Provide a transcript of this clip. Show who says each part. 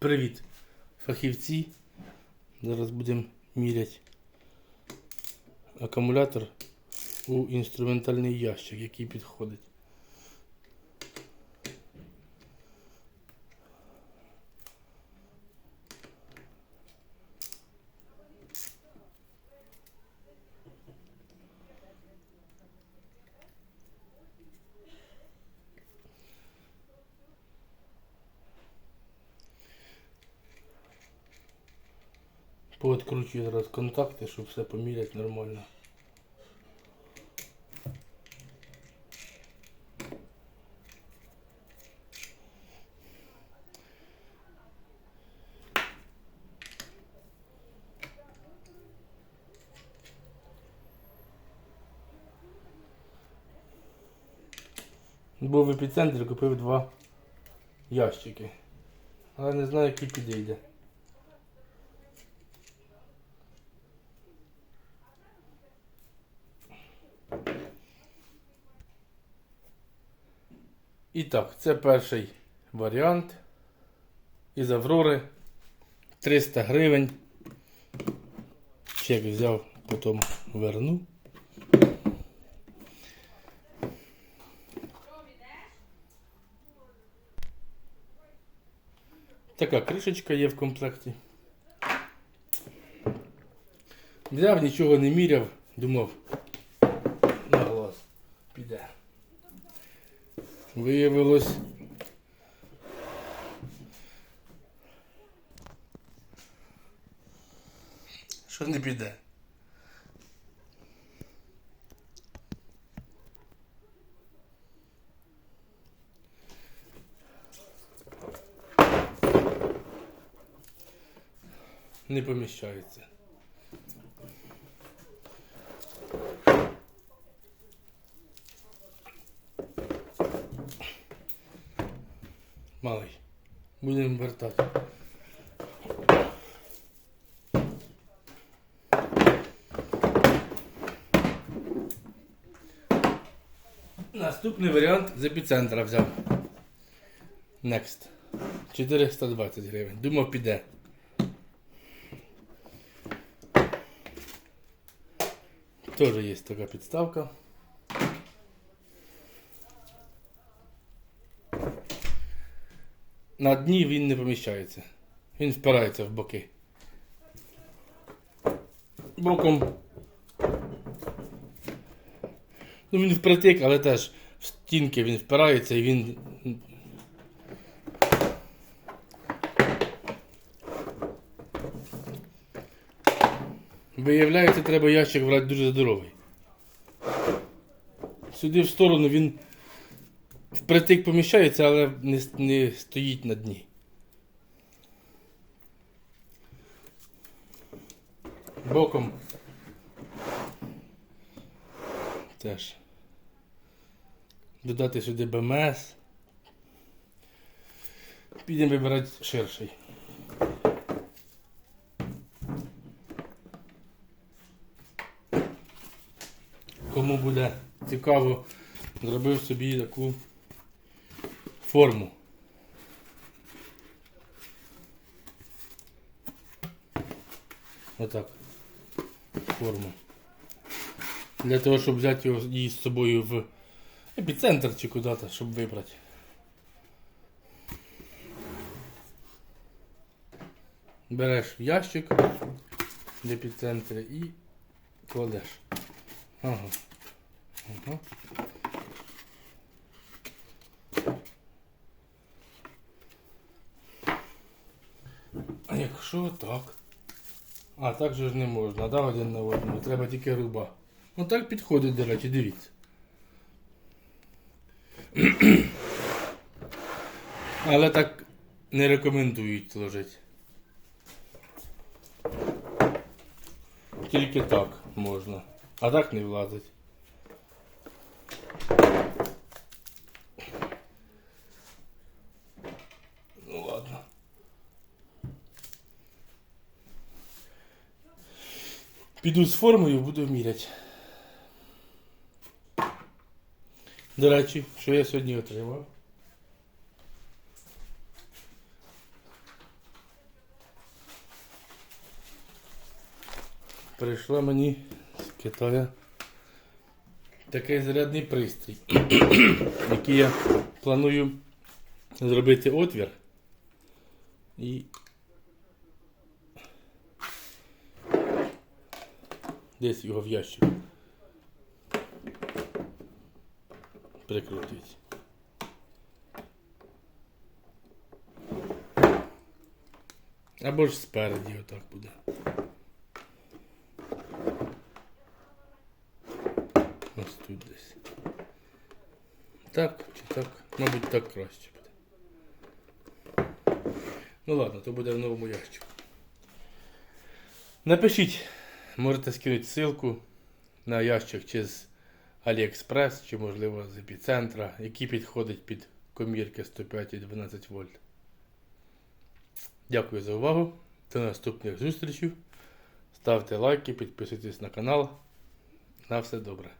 Speaker 1: Привіт, фахівці. Зараз будемо міряти акумулятор у інструментальний ящик, який підходить. Пооткручую зараз контакти, щоб все поміряти нормально. Був в епіцентрі, купив два ящики. Але не знаю, який підійде. І так, це перший варіант. Із Аврори 300 гривень. Чек взяв, потім верну. Така кришечка є в комплекті. Взяв, нічого не міряв, думав, на глаз піде. Виявилось. Що не піде? Не поміщається. Малий. Будемо вертати. Наступний варіант з епіцентра взяв. Next. 420 гривень. Думав піде. Тоже є така підставка. На дні він не поміщається. Він впирається в боки. Боком. Ну він впритик, але теж в стінки він впирається і він. Виявляється, треба ящик брати дуже здоровий. Сюди в сторону він впритик поміщається, але не, не стоїть на дні. Боком. Теж. Додати сюди БМС. Підемо вибирати ширший. Кому буде цікаво, зробив собі таку форму. Отак. Форму. Для того, щоб взяти його її з собою в епіцентр чи куди-то, щоб вибрати. Береш ящик в епіцентрі і кладеш. Ага. Ага. А якщо так? А, так же ж не можна, да, один на одному. Треба тільки руба. Ну так підходить, до речі, дивіться. Але так не рекомендують ложити. Тільки так можна. А так не влазить. Піду з формою буду міряти. До речі, що я сьогодні отримав. Прийшла мені з китаю такий зарядний пристрій, який я планую зробити отвір і десь його в ящик прикрутити. Або ж спереді отак буде. Ось тут десь. Так чи так? Мабуть, так краще буде. Ну ладно, то буде в новому ящику. Напишіть, можете скинути ссылку на ящик чи з чи можливо з епіцентра, який підходить під комірки 105 і 12 вольт. Дякую за увагу. До наступних зустрічей. Ставте лайки, підписуйтесь на канал. На все добре.